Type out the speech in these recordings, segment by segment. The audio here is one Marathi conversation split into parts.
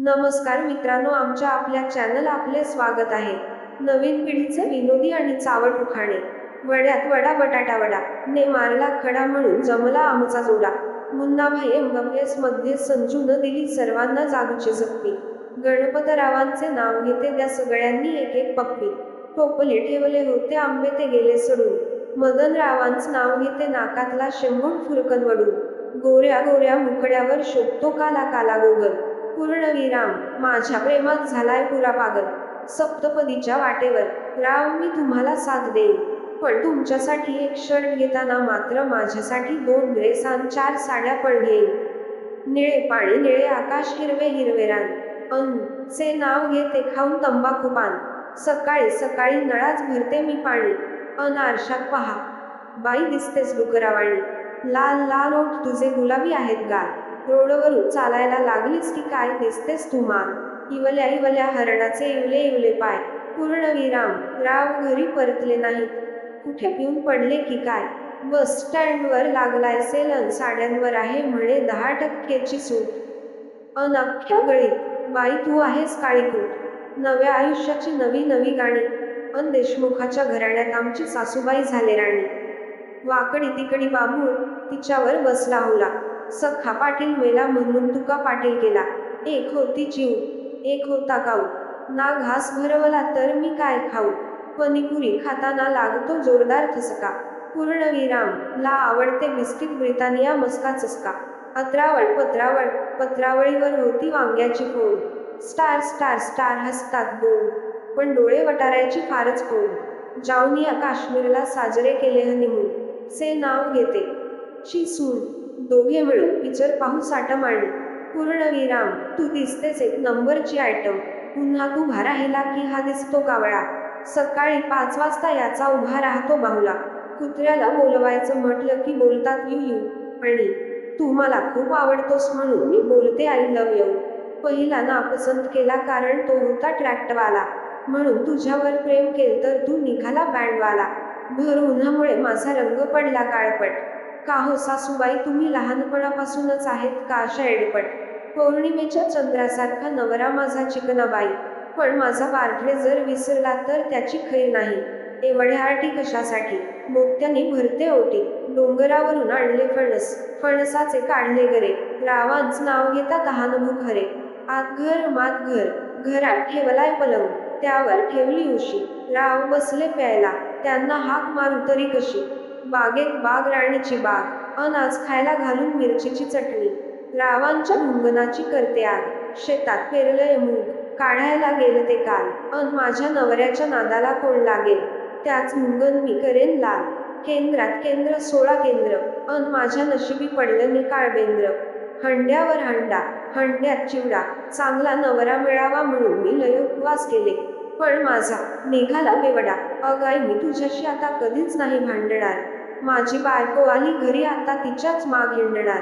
नमस्कार मित्रांनो आमच्या आपल्या चॅनल आपले स्वागत आहे. नवीन पिढीचे विनोदी आणि चावट उखाणे वड्यात वडा बटाटा वडा. ने मारला खडा म्हणून जमला आमचा जोडा. मुन्नाभाई एमबीबीएसमध्ये संजून दिली सर्वांना जादूची सक्ती गणपतरावांचे नाव घेते त्या सगळ्यांनी एक एक पप्पी. टोपले ठेवले होते आंबे ते गेले सोडून. मदनरावांचं नाव घेते नाकातला शेंबूड फुरकन वडून. गोऱ्या गोऱ्या मुकड्यावर शोधतो काला काला गोगल. पूर्णविराम माझ्या प्रेमात झालाय पुरा पागल. सप्तपदीच्या वाटेवर राव मी तुम्हाला साथ देईन. पण तुमच्यासाठी एक क्षण घेताना मात्र माझ्यासाठी दोन ड्रेस आणि चार साड्या पण घेईन निळे पाणी निळे आकाश हिरवे हिरवे रान. अन चे नाव घेते खाऊन तंबाखू पान. सकाळी सकाळी नळाच भरते मी पाणी. अन आरशात पहा. बाई दिसतेस डुकरावाणी. लाल लाल ओठ तुझे गुलाबी आहेत गाल. रोडवरून चालायला लागलीस की काय दिसतेस तू मान इवल्या इवल्या हरणाचे इवले इवले पाय. पूर्णविराम राव घरी परतले नाहीत. कुठे पिऊन पडले की काय? बस स्टँडवर लागलाय सेलन साड्यांवर आहे म्हणे दहा टक्केची सूट. अन गळीत. बाई तू आहेस काळीकूट. नव्या आयुष्याची नवी नवी गाणी. अन देशमुखाच्या घराण्यात आमची सासूबाई झाले राणी. वाकडी तिकडी बाबूळ तिच्यावर बसला होला सख्खा पाटील मेला म्हणून तुका पाटील केला. एक होती जीव एक होता गाऊ ना घास भरवला तर मी काय खाऊ? पनीपुरी खाताना लागतो जोरदार ठसका. पूर्णविराम ला आवडते बिस्किट ब्रिटानिया मस्का चसका. अत्रावळ पत्रावळ पत्रावळीवर होती वांग्याची फोड. स्टार स्टार स्टार हसतात बोल पण डोळे वटारायची फारच फोन जाऊनिया काश्मीरला साजरे केले हनीमून से नाव घेते. शी सून दोघे मिळून पिक्चर पाहू साठ मांडली पूर्णविराम तू दिसतेस एक नंबरची आयटम पुन्हा तू भारा राहिला की हा दिसतो कावळा सकाळी पाच वाजता याचा उभा राहतो बाहुला. कुत्र्याला बोलवायचं म्हटलं की बोलतात यू यू. आणि तू मला खूप आवडतोस म्हणून मी बोलते आय लव यू पहिला नापसंत केला कारण तो होता ट्रॅक्टवाला म्हणून तुझ्यावर प्रेम केलं तर तू निघाला बँडवाला. भर उन्हामुळे माझा रंग पडला काळपट. का हो सासूबाई? तुम्ही लहानपणापासूनच आहेत का अशा एडपट? पौर्णिमेच्या चंद्रासारखा नवरा माझा चिकनाबाई. पण माझा पार्टले जर विसरला तर त्याची खैर नाही. एवढ्या आटी कशासाठी? मोत्याने भरते ओटी. डोंगरावरून आणले फणस. फणसाचे काढले गरे. रावांच नाव घेता दहानभू खरे. आत घर मात घर घरात ठेवलाय पलंग. त्यावर ठेवली उशी. राव बसले प्यायला. त्यांना हाक मारू तरी कशी? बागेत बाग राणीची बाग अनाज आज खायला घालून मिरचीची चटणी. रावांच्या मुंगनाची करते आग. शेतात पेरलंय मूग. काढायला गेले ते काल. अन माझ्या नवऱ्याच्या नादाला कोण लागेल? त्याच मुंगन मी करेन लाल. केंद्रात केंद्र सोळा केंद्र. अन माझ्या नशिबी पडलं नि काळबेंद्र. हंड्यावर हंडा हंड्यात चिवडा. चांगला नवरा मिळावा म्हणून मी लय उपवास केले. पण माझा निघाला बेवडा. अगाई मी तुझ्याशी आता कधीच नाही भांडणार. माझी बायको आली घरी आता तिच्याच माग हिंडणार.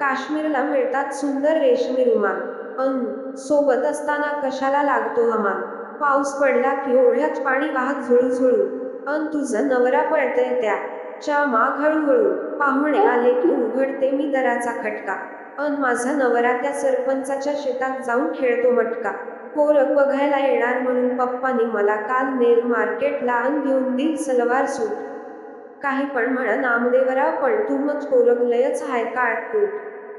काश्मीरला मिळतात सुंदर रेशमी रुमाल. अन सोबत असताना कशाला लागतो हमाल पाऊस पडला की ओढ्यात पाणी वाहत झुळू झुळू अन तुझा नवरा पळतय त्या. च्या माग हळूहळू. पाहुणे आले की उघडते मी दराचा खटका. अन माझा नवरा त्या सरपंचाच्या शेतात जाऊन खेळतो मटका. पोरक बघायला येणार म्हणून पप्पानी मला काल नेल मार्केटला अन घेऊन दिल सलवार सूट. काही पण म्हणा नामदेवराव पण तू मग पोरग लयच हाय काळकूट.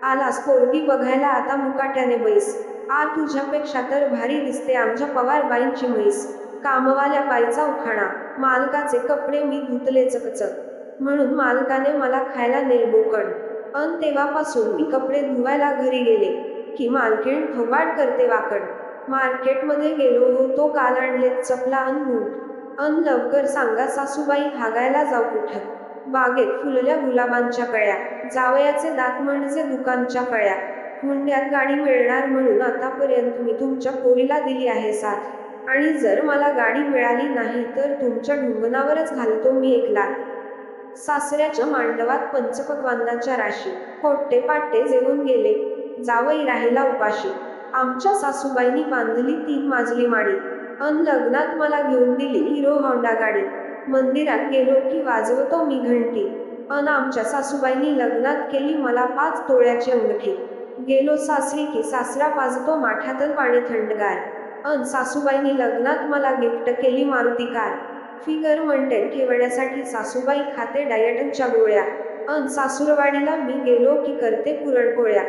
आलास पोरगी बघायला आता मुकाट्याने बैस. आ तुझ्यापेक्षा तर भारी दिसते आमच्या पवारबाईंची म्हैस. कामवाल्या बाईचा उखाणा. मालकाचे कपडे मी धुतले चकचक. म्हणून मालकाने मला खायला नेलबोकड अन तेव्हापासून मी कपडे धुवायला घरी गेले की मालकीण थोबाड करते वाकड. मार्केटमध्ये गेलो होतो काल आणलेत चपला अन बूट. अन लवकर सांगा सासूबाई हागायला जाऊ कुठं? बागेत फुलल्या गुलाबांच्या कळ्या जावयाचे दात म्हणजे दुकानच्या कळ्या. हुंड्यात गाडी मिळणार म्हणून आतापर्यंत मी तुमच्या पोरीला दिली आहे साथ. आणि जर मला गाडी मिळाली नाही तर तुमच्या ढुंगणावरच घालतो मी एकला सासऱ्याच्या मांडवात पंचपक्वांनाच्या राशी पोट्टे पाट्टे जेवून गेले. जावई राहिला उपाशी. आमच्या सासूबाईंनी बांधली तीन माजली माडी. अन लग्नात मला घेऊन दिली हिरो होंडा गाडी. मंदिरात गेलो की वाजवतो मी घंटी. अन आमच्या सासूबाईंनी लग्नात केली मला पाच तोळ्याची अंगठी. गेलो सासरी की सासरा पाजतो माठातल पाणी थंडगार. अन सासूबाईंनी लग्नात मला गिफ्ट केली मारुती कार. फिगर मेंटेन ठेवण्यासाठी सासूबाई खाते डायटनच्या गोळ्या. अन सासूरवाडीला मी गेलो की करते पुरणपोळ्या.